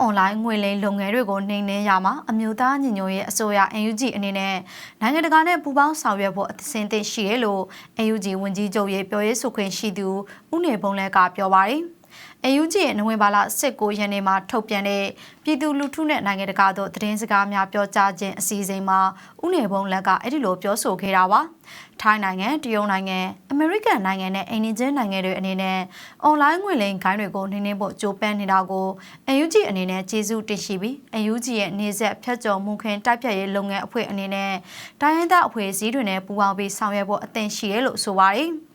အွန်လိုင်းငွေလိမ်လုပ်ငန်းတွေကိုနှိမ်နင်းရမှာအမျိုးသားညီညွတ်ရေးအစိုးရ NUG အနေနဲ့နိုင်ငံတကာနဲ့ပူးပေါင်းဆောင်ရွက်ဖို့အသင့်အသင့်ရှိတယ်လို့ NUG ဝန်ကြီးချုပ်ရဲ့ပြောရေးဆိုခွင့်ရှိသူဦးနေဘုံလက်ကပြောပါတယ်။ AUG ရဲ့နိုဝင်ဘာလ19ရက်နေ့မှာထုတ်ပြန်တဲ့ပြည်သူလူထုနဲ့နိုင်ငံတကာတို့သတင်းစကားများပြောကြားခြင်းအစီအစဉ်မှာဥနေဘုံလက်ကအဲ့ဒီလိုပြောဆိုခဲ့တာပါ။ထိုင်းနိုင်ငံတရုတ်နိုင်ငံအမေရိကန်နိုင်ငံနဲ့အိန္ဒိယနိုင်ငံတွေအနေနဲ့အွန်လိုင်းငွေလိမ်ခိုင်းတွေကိုနှိမ့်နှင်းဖို့ကြိုးပမ်းနေတာကို AUG အနေနဲ့ကျေးဇူးတင်ရှိပြီး AUG ရဲ့နေဆက်ဖြတ်ကျော်မှုခင်တိုက်ဖြတ်ရေးလုပ်ငန်းအဖွဲ့အနေနဲ့တိုင်းရင်းသားအဖွဲ့အစည်းတွေနဲ့ပူးပေါင်းပြီးဆောင်ရွက်ဖို့အသင့်ရှိတယ်လို့ဆိုပါတယ်။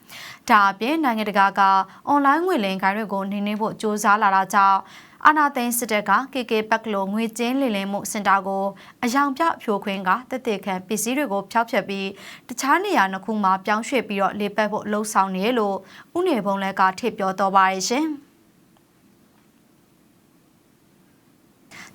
ဒါအပြင်နိုင်ငံတကာကအွန်လိုင်းငွေလိမ်ခိုင်းတွေကိုနှိမ်နင်းဖို့စ조사လာတာကြောင့်အာနာသိန်းစစ်တပ်က KK ဘက်ကလိုငွေကျင်းလည်လည်မှုစင်တာကိုအယောင်ပြဖြိုခွင်းကတက်တက်ခံပစ္စည်းတွေကိုဖျောက်ဖျက်ပြီးတခြားနေရာနှစ်ခုမှာပြောင်းရွှေ့ပြီးတော့လေပတ်ဖို့လှုံ့ဆော်နေလို့ဥနေဘုံလက်ကထိပြောတော့ပါရဲ့ရှင်။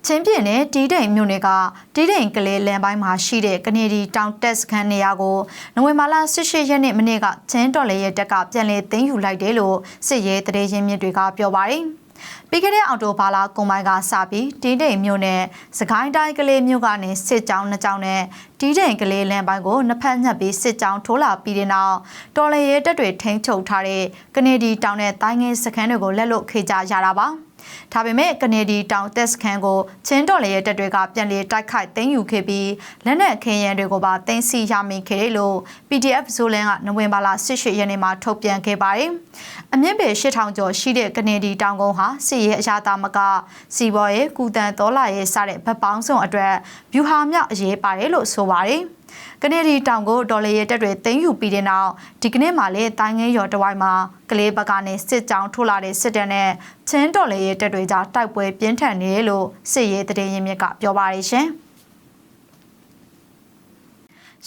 ချင်းပြည်နယ်တီးတိန်မြို့နယ်ကတီးတိန်ကလေးလမ်းပိုင်းမှာရှိတဲ့ကနေဒီတောင်တက်စခန်းနေရာကိုနိုဝင်ဘာလ18ရက်နေ့မနေ့ကချင်းတော်လေရဲ့တက်ကပြန်လည်သိမ်းယူလိုက်တယ်လို့စစ်ရေးတရေရင်းမြစ်တွေကပြောပါတယ်။ပြီးခဲ့တဲ့အော်တိုဘာလာကုံပိုင်းကစပြီးတီးတိန်မြို့နယ်စကိုင်းတိုင်းကလေးမြို့ကနေစစ်ကြောင်းနှစ်ကြောင်းနဲ့တီးတိန်ကလေးလမ်းပိုင်းကိုနှစ်ဖက်ညှပ်ပြီးစစ်ကြောင်းထိုးလာပြီးတဲ့နောက်တော်လေရဲတပ်တွေထိန်းချုပ်ထားတဲ့ကနေဒီတောင်နဲ့တိုင်းငယ်စခန်းတွေကိုလက်လွတ်ခေကြရတာပါ။ ဒါပေမဲ့ကနေဒီတောင်တက်စခန်းကိုချင်းတော်လည်းရဲ့တပ်တွေကပြန်လည်တိုက်ခိုက်သိမ်းယူခဲ့ပြီးလက်နက်ခင်းရန်တွေကိုပါသိမ်းဆည်းရမိခဲ့တယ်လို့ PDF ဇိုလန်ကနိုဝင်ဘာလ18ရက်နေ့မှာထုတ်ပြန်ခဲ့ပါတယ်။အမြင့်ပေ8000ကျော်ရှိတဲ့ကနေဒီတောင်ကုန်းဟာစစ်ရေးအရာသားမကစီဘော်ရဲ့ကုတန်တော်လာရဲ့စတဲ့ဗတ်ပေါင်းစုံအတွက်ဗျူဟာမြောက်အရေးပါတယ်လို့ဆိုပါတယ်။ ကနေဒီတောင်ကိုဒေါ်လာရဲတက်တွေသိမ်းယူပြီးတဲ့နောက်ဒီကနေ့မှလည်းတိုင်းငင်းရော်တဝိုင်းမှာကလေးဘက်ကနေစစ်ကြောင်းထိုးလာတဲ့စစ်တပ်နဲ့ချင်းဒေါ်လာရဲတက်တွေကြားတိုက်ပွဲပြင်းထန်နေတယ်လို့စစ်ရေးတရေရင်မြစ်ကပြောပါရရှင်။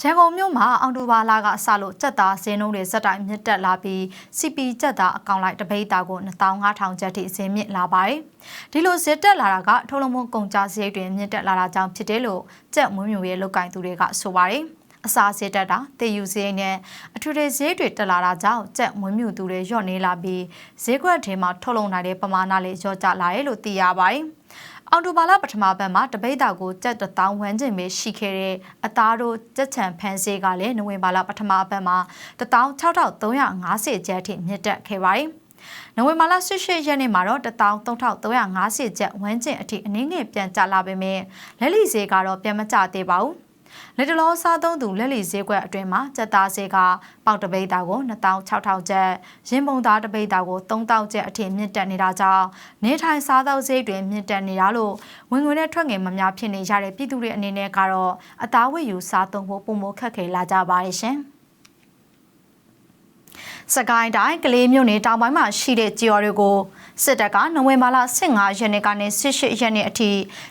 ရန်ကုန်မြို့မှာအော်တိုဘာလာကစလို့ကြက်သားဈေးနှုန်းတွေဇက်တိုင်းမြင့်တက်လာပြီး CP ကြက်သားအကောင့်လိုက်တပိတ်တာကို2500ကျပ်ထိဈေးမြင့်လာပါတယ်။ဒီလိုဈေးတက်လာတာကထုတ်လုပ်မှုကုန်ကျစရိတ်တွေမြင့်တက်လာတာကြောင့်ဖြစ်တယ်လို့ကြက်မွေးမြူရေးလုပ်ကိုင်သူတွေကဆိုပါတယ်။ အစာဈေးတက်တာတည်ယူဈေးနဲ့အထူးတွေဈေးတွေတက်လာတာကြောင့်ကြက်မွေးမြူသူတွေညော့နေလာပြီးဈေးကွက်ထဲမှာထုတ်လုပ်နိုင်တဲ့ပမာဏလေးညော့ကျလာတယ်လို့သိရပါတယ်။အော်တိုဘာလပထမပတ်မှာတပိတ်တာကိုကြက်တောင်းဝန်းကျင်ပဲရှိခဲ့တဲ့အသားတို့ကြက်ချံဖန်စေးကလည်းနိုဝင်ဘာလပထမပတ်မှာ16350ကျပ်အထိမြင့်တက်ခဲ့ပါတယ်။နိုဝင်ဘာလ18ရက်နေ့မှာတော့13350ကျပ်ဝန်းကျင်အထိအနည်းငယ်ပြန်ကျလာပေမဲ့လက်လီဈေးကတော့ပြန်မကျသေးပါဘူး လက်တလောစားသုံးသူလက်လီဈေးကွက်အတွင်းမှာစက်သားဈေးကပေါက်တပိတ်တာကို2600ကျပ်ရင်းပုံသားတပိတ်တာကို3000ကျပ်အထိမြင့်တက်နေတာကြောင့်နေထိုင်စားသောက်ဈေးတွင်မြင့်တက်နေတာလို့ဝင်ငွေနဲ့ထွက်ငွေမများဖြစ်နေကြတဲ့ပြည်သူတွေအနေနဲ့ကတော့အသားဝယ်ယူစားသုံးဖို့ပုံမခက်ခဲလာကြပါရဲ့ရှင်။ စကိုင်းတိုင်းကလေးမြို့နယ်တောင်ပိုင်းမှာရှိတဲ့ကြေော်တွေကိုစစ်တပ်ကနိုဝင်ဘာလ15ရက်နေ့ကနေ18ရက်နေ့အထိ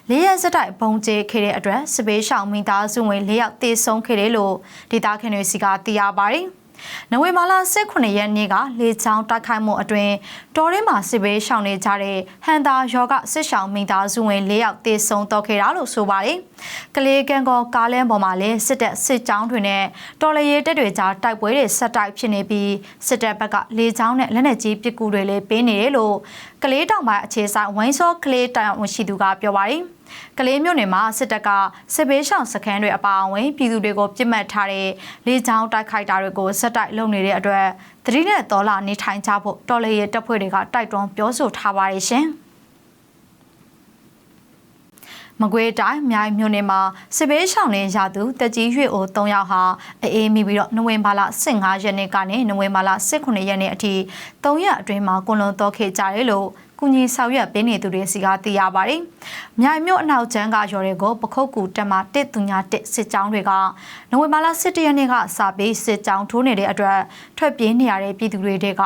၄ရက်စတိုက်ပုံကျဲခဲ့တဲ့အတွက်စပေးရှောင်းမိသားစုဝင်၄ယောက်တေဆုံးခဲ့တယ်လို့ဒေတာခင်တွေစီကသိရပါတယ်။ နိုဝင်ဘာလ18ရက်နေ့ကလေချောင်းတိုက်ခိုက်မှုအတွင်းတော်ရင်းမှာစစ်ဘေးရှောင်နေကြတဲ့ဟန်တာယောဂစစ်ရှောင်မိသားစုဝင်၄ယောက်တေဆုံးတော့ခဲ့တာလို့ဆိုပါတယ်။ကလေးကန်ကောကားလမ်းပေါ်မှာလည်းစစ်တပ်စစ်ကြောင်းတွေနဲ့တော်လရေးတပ်တွေကြားတိုက်ပွဲတွေဆက်တိုက်ဖြစ်နေပြီးစစ်တပ်ဘက်ကလေချောင်းနဲ့လက်နက်ကြီးပစ်ကူတွေလည်းပေးနေတယ်လို့ ကလေးတောင်ပိုင်းအခြေဆိုင်ဝိုင်းစောကလေးတောင်ရှိသူကပြောပါတယ်။ကလေးမြို့နယ်မှာစစ်တပ်ကစစ်ဘေးရှောင်စခန်းတွေအပါအဝင်ပြည်သူတွေကိုပြစ်မှတ်ထားတဲ့လေကြောင်းတိုက်ခိုက်တာတွေကိုဆက်တိုက်လုပ်နေတဲ့အတွက်သတိနဲ့တော်လာနေထိုင်ကြဖို့တော်လေရဲ့တပ်ဖွဲ့တွေကတိုက်တွန်းပြောဆိုထားပါတယ်ရှင်။ မကွေးတိုင်းမြိုင်မြို့နယ်မှာစစ်ဘေးရှောင်နေရသူတကြီးရွေအို၃ယောက်ဟာအေးမိပြီးတော့နိုဝင်ဘာလ15ရက်နေ့ကနေနိုဝင်ဘာလ18ရက်နေ့အထိ၃ရက်အတွင်းမှာကွန်လွန်တော့ခဲ့ကြတယ်လို့ကူညီဆောင်ရွက်ပေးနေသူတွေစီကသိရပါတယ်။မြိုင်မြို့အနောက်ကျန်းကရော်တွေကိုပခုတ်ကူတက်မှာတစ်သူညာတစ်စစ်ကြောင်းတွေကနိုဝင်ဘာလ17ရက်နေ့ကစပြီးစစ်ကြောင်းထိုးနေတဲ့အတွက်ထွက်ပြေးနေရတဲ့ပြည်သူတွေတွေက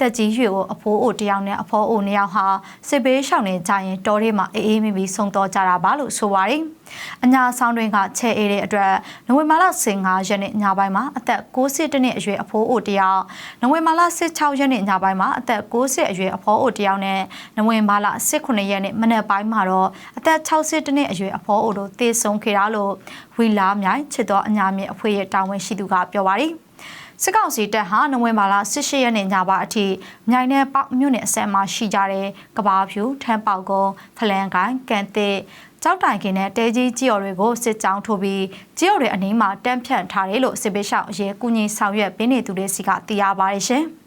တက်ကြီးရွေကိုအဖိုးအိုတယောက်နဲ့အဖောအိုနှစ်ယောက်ဟာစစ်ဘေးရှောင်နေကြရင်တောထဲမှာအေးအေးမိမိဆုံတော့ကြတာပါလို့ဆိုပါတယ်။အညာဆောင်တွင်ကချဲအေးတဲ့အတွက်နိုဝင်ဘာလ15ရက်နေ့ညပိုင်းမှာအသက်60နှစ်အရွယ်အဖိုးအိုတယောက်နိုဝင်ဘာလ16ရက်နေ့ညပိုင်းမှာအသက်60အရွယ်အဖိုးအိုတယောက်နဲ့နိုဝင်ဘာလ18ရက်နေ့မနက်ပိုင်းမှာတော့အသက်60နှစ်အရွယ်အဖိုးအိုတို့သေဆုံးခဲ့တာလို့ဝီလာမြိုင်ချစ်တော်အညာမြင့်အဖွဲ့ရဲ့တာဝန်ရှိသူကပြောပါတယ် စစ်ကောင်စီတပ်ဟာနိုဝင်ဘာလ18ရက်နေ့ညပါအထိမြိုင်နယ်ပေါမြို့နယ်အစက်မှာရှိကြတဲ့ကဘာဖြူထမ်းပေါက်ကုန်းဖလန်ကိုင်းကန်တစ်ကြောက်တိုင်ကင်းနဲ့တဲကြီးကြီးော်တွေကိုစစ်ကြောင်းထိုးပြီးကြီးော်တွေအနီးမှာတန်းဖြန့်ထားတယ်လို့စစ်ပေးရှောက်အရေးကူညီဆောင်ရွက်ပေးနေသူတွေစီကသိရပါတယ်ရှင်။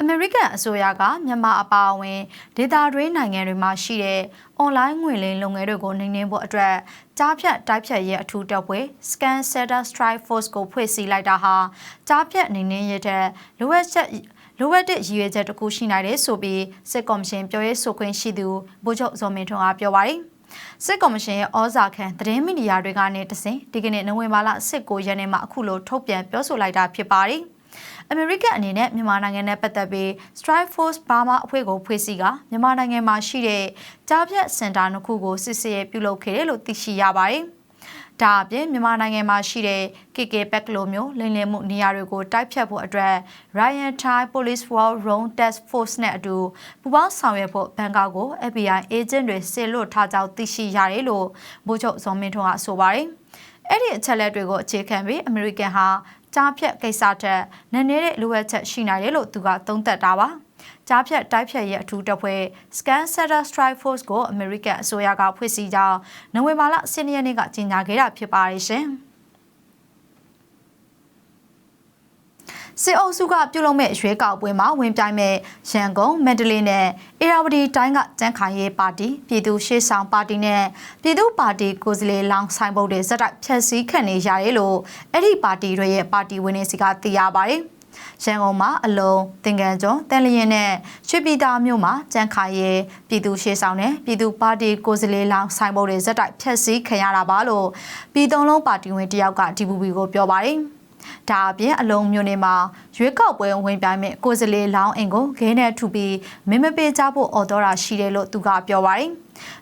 အမေရိကန်အစိုးရကမြန်မာအပါအဝင်ဒေသတွင်းနိုင်ငံတွေမှာရှိတဲ့အွန်လိုင်းငွေလိမ်လုပ်ငန်းတွေကိုနှိမ်နင်းဖို့အတွက်ကြားဖြတ်တိုက်ဖြတ်ရဲ့အထူးတပ်ဖွဲ့ Scan Setter Strike Force ကိုဖွဲ့စည်းလိုက်တာဟာကြားဖြတ်နှိမ်နင်းရတဲ့လိုအပ်ချက်လိုအပ်တဲ့ရည်ရွယ်ချက်တစ်ခုရှိနိုင်တယ်ဆိုပြီးစစ်ကော်မရှင်ပြောရေးဆိုခွင့်ရှိသူဗိုလ်ချုပ်ဇော်မင်းထွန်းကပြောပါတယ်စစ်ကော်မရှင်ရဲ့ဩဇာခံသတင်းမီဒီယာတွေကနေတစဉ်ဒီကနေ့နိုဝင်ဘာလ19ရက်နေ့မှာအခုလိုထုတ်ပြန်ပြောဆိုလိုက်တာဖြစ်ပါတယ်။ အမေရိကန်အနေနဲ့မြန်မာနိုင်ငံနဲ့ပတ်သက်ပြီး Strike Force Burma အဖွဲ့ကိုဖွဲ့စည်းကမြန်မာနိုင်ငံမှာရှိတဲ့ကြားဖြတ်စင်တာနှစ်ခုကိုစစ်ဆေးပြုလုပ်ခဲ့တယ်လို့သိရှိရပါတယ်။ဒါအပြင်မြန်မာနိုင်ငံမှာရှိတဲ့ KK ပက်ကလိုမျိုးလိမ်လည်မှုနေရာတွေကိုတိုက်ဖြတ်ဖို့အတွက် Ryan Thai Police World Round Task Force နဲ့အတူပူးပေါင်းဆောင်ရွက်ဖို့ဘန်ကောက်ကို FBI agent တွေဆေလွတ်ထားကြောင်းသိရှိရတယ်လို့ဗိုလ်ချုပ်ဇော်မင်းထွန်းကဆိုပါတယ်။အဲ့ဒီအချက်လက်တွေကိုအခြေခံပြီးအမေရိကန်ဟာ ကြားဖြတ်ကိစ္စထက်နည်းနည်းတဲ့လိုအပ်ချက်ရှိနိုင်တယ်လို့သူကသုံးသပ်တာပါကြားဖြတ်တိုက်ဖြတ်ရဲ့အထူးတပ်ဖွဲ့ Scan Setter Strike Force ကို American အစိုးရကဖွဲ့စည်းကြောင်းနိုဝင်ဘာလ10ရက်နေ့ကကြေညာခဲ့တာဖြစ်ပါတယ်ရှင်။ စစ်အုပ်စုကပြုလုပ်မဲ့ရွေးကောက်ပွဲမှာဝင်ပြိုင်မဲ့ရန်ကုန်မန္တလေးနဲ့အေရာဝတီတိုင်းကတန်းခိုင်ရေးပါတီပြည်သူ့ရှေ့ဆောင်ပါတီနဲ့ပြည်သူ့ပါတီကိုယ်စားလှယ်လောင်းဆိုင်ဘုတ်တွေဇက်တိုက်ဖျက်ဆီးခံနေရတယ်လို့အဲ့ဒီပါတီတွေရဲ့ပါတီဝင်တွေစီကသိရပါတယ်။ရန်ကုန်မှာအလုံးတင်ကန်ကျော်တန်လျင်နဲ့ရွှေပြည်သာမြို့မှာကျန်းခါရဲပြည်သူရှေ့ဆောင်နဲ့ပြည်သူပါတီကိုယ်စားလှယ်လောင်းဆိုင်ဘုတ်တွေဇက်တိုက်ဖျက်ဆီးခံရတာပါလို့ပြည်သုံးလုံးပါတီဝင်တယောက်ကဒီပူပီကိုပြောပါတယ်။ ဒါအပြင်အလုံးမျိုးနေမှာရွေးကောက်ပွဲဝင်ပြိုင်မဲ့ကိုယ်စားလှယ်လောင်းအင်ကိုခဲနဲ့ထူပြီးမင်းမပေးကြဖို့အော်တော်တာရှိတယ်လို့သူကပြောပါတယ်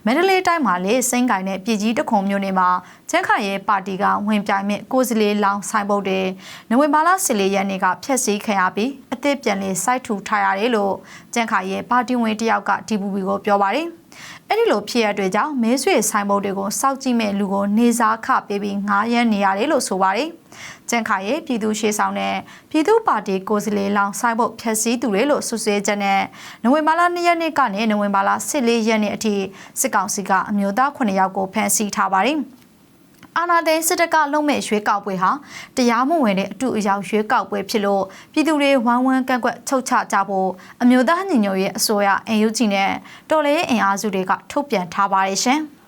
မန္တလေးတိုင်းမှာလေစိမ့်ကိုင်တဲ့ပြည်ကြီးတခုံမျိုးနေမှာကျန်းခါရဲပါတီကဝင်ပြိုင်မဲ့ကိုယ်စားလှယ်လောင်းဆိုင်ပုတ်တွေနိုဝင်ဘာလ14ရက်နေ့ကဖျက်ဆီးခံရပြီးအသစ်ပြန်လေးစိုက်ထူထားရတယ်လို့ကျန်းခါရဲပါတီဝင်တယောက်ကဒီပူပီကိုပြောပါတယ် အဲ့ဒီလိုဖြစ်ရတဲ့ကြောင့်မဲဆွေဆိုင်ဘုတ်တွေကိုစောက်ကြည့်မဲ့လူကိုနေစားခပေးပြီးငားရမ်းနေရတယ်လို့ဆိုပါတယ်။ကျန်ခါရဲ့ပြည်သူရှေ့ဆောင်တဲ့ပြည်သူပါတီကိုယ်စားလှယ်လောင်ဆိုင်ဖို့ဖျက်ဆီးသူတွေလို့ဆွဆွဲချက်နဲ့နိုဝင်ဘာလ2ရက်နေ့ကနေနိုဝင်ဘာလ14ရက်နေ့အထိစစ်ကောင်စီကအမျိုးသား9ယောက်ကိုဖမ်းဆီးထားပါတယ် အာနာသိန်းစစ်တပ်ကလုံမဲ့ရွေးကောက်ပွဲဟာတရားမဝင်တဲ့အတူအယောင်ရွေးကောက်ပွဲဖြစ်လို့ပြည်သူတွေဝမ်းဝမ်းကန့်ကွက်ချုပ်ချကြဖို့အမျိုးသားညီညွတ်ရေးအစိုးရ NUG နဲ့တော်လှန်ရေးအင်အားစုတွေကထုတ်ပြန်ထားပါတယ်ရှင်။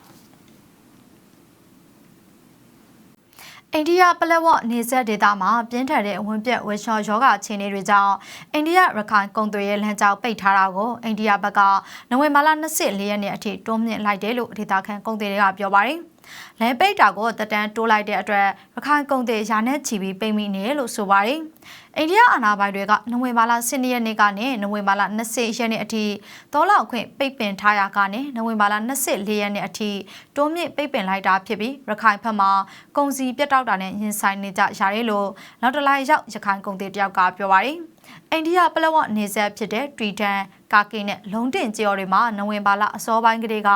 အိန္ဒိယပလက်ဝနေဆက်ဒေသမှာပြင်းထန်တဲ့ဝင်ပြက်ဝေရှော်ယောဂအခြေအနေတွေကြောင့်အိန္ဒိယရခိုင်ကုန်သွယ်ရေးလမ်းကြောင်းပိတ်ထားတာကိုအိန္ဒိယဘက်ကနိုဝင်ဘာလ24ရက်နေ့အထိတွန်းမြင့်လိုက်တယ်လို့ဒေသခံကုန်သည်တွေကပြောပါတယ်။ လမ်းပိတ်တာကိုတက်တန်းတိုးလိုက်တဲ့အတွက်ရခိုင်ကုန်သည်ရာနဲ့ချီပြီးပိတ်မိနေတယ်လို့ဆိုပါတယ်။အိန္ဒိယအာဏာပိုင်တွေကနိုဝင်ဘာလ12ရက်နေ့ကနေနိုဝင်ဘာလ20ရက်နေ့အထိဒေါ်လာခွင့်ပိတ်ပင်ထားရာကနေနိုဝင်ဘာလ24ရက်နေ့အထိတိုးမြင့်ပိတ်ပင်လိုက်တာဖြစ်ပြီးရခိုင်ဘက်မှာကုန်စည်ပြတ်တောက်တာနဲ့ရင်ဆိုင်နေကြရတယ်လို့နောက်တလိုက်ရောက်ရခိုင်ကုန်သည်တယောက်ကပြောပါတယ်။ အိန္ဒိယပလက်ဝနေဆက်ဖြစ်တဲ့တွီတန်ကာကင်းနဲ့လုံးတင်ကြော်တွေမှာနိုဝင်ဘာလအစောပိုင်းကလေးက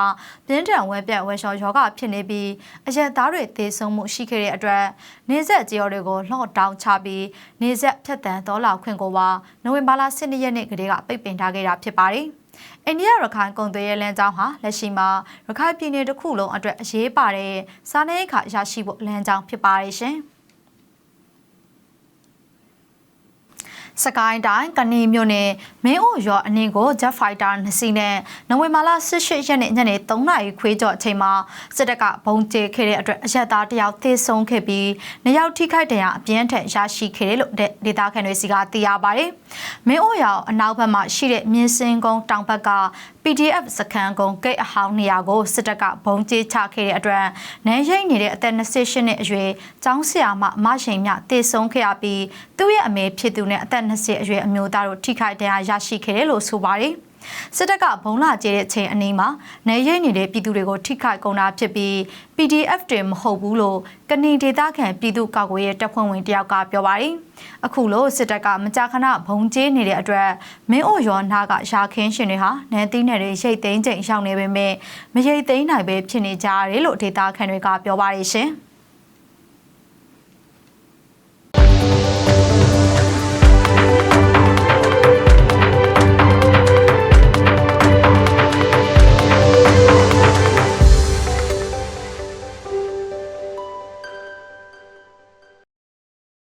ပြင်းထန်ဝဲပြက်ဝဲလျှော်ယောဂဖြစ်နေပြီးအရက်သားတွေသေဆုံးမှုရှိခဲ့တဲ့အတွက်နေဆက်ကြော်တွေကိုလှော့တောင်းချပြီးနေဆက်ဖြတ်တန်းတော်လာခွင့်ကိုပါနိုဝင်ဘာလ12ရက်နေ့ကလေးကပိတ်ပင်ထားခဲ့တာဖြစ်ပါတယ်။အိန္ဒိယရခိုင်ကုန်သွယ်ရေးလမ်းကြောင်းဟာလက်ရှိမှာရခိုင်ပြည်နယ်တစ်ခုလုံးအတွက်အရေးပါတဲ့စားနပ်ရိက္ခာရရှိဖို့လမ်းကြောင်းဖြစ်ပါတယ်ရှင်။ စကိုင်းတိုင်းကနီမြို့နယ်မင်းအိုရွာအနည်းကို Jet Fighter နှစ်စီးနဲ့နိုဝင်ဘာလ18ရက်နေ့ညနေ3နာရီခွေးကျော်အချိန်မှာစစ်တပ်ကဘုံကျဲခဲ့တဲ့အတွက်အရက်သားတယောက်သေဆုံးခဲ့ပြီးနှစ်ယောက်ထိခိုက်ဒဏ်ရာအပြင်းထန်ရရှိခဲ့တယ်လို့ဒေသခံတွေစီကသိရပါတယ်။မင်းအိုရွာအနောက်ဘက်မှာရှိတဲ့မြင်းစင်ကုန်းတောင်ဘက်က PDF စခန်းကုန်းဂိတ်အဟောင်းနေရာကိုစစ်တပ်ကဘုံကျဲချခဲ့တဲ့အတွက်နိုင်ရိတ်နေတဲ့အသက်28နှစ်အရွယ်ကျောင်းဆရာမမရှိန်မြတေဆုံးခဲ့ရပြီးသူ့ရဲ့အမေဖြစ်သူနဲ့အသက်20အရွယ်အမျိုးသားတို့ထိခိုက်ဒဏ်ရာရရှိခဲ့တယ်လို့ဆိုပါတယ်စစ်တပ်ကဘုံလာကျဲတဲ့အချိန်အနည်းမှာနေရိပ်နေတဲ့ပြည်သူတွေကိုထိခိုက်ကုန်တာဖြစ်ပြီး PDF တွေမဟုတ်ဘူးလို့ကနေဒေသခံပြည်သူ့ကောက်ွယ်ရေးတပ်ဖွဲ့ဝင်တယောက်ကပြောပါတယ်။အခုလို့စစ်တပ်ကမကြာခဏဘုံကျဲနေတဲ့အတွက်မင်းအိုရောနာကရာခင်းရှင်တွေဟာနန်းသိန်းနယ်တွေရိတ်သိမ်းချိန်ရှောင်နေပေမဲ့မရိတ်သိမ်းနိုင်ပဲဖြစ်နေကြရတယ်လို့ဒေသခံတွေကပြောပါတယ်ရှင်။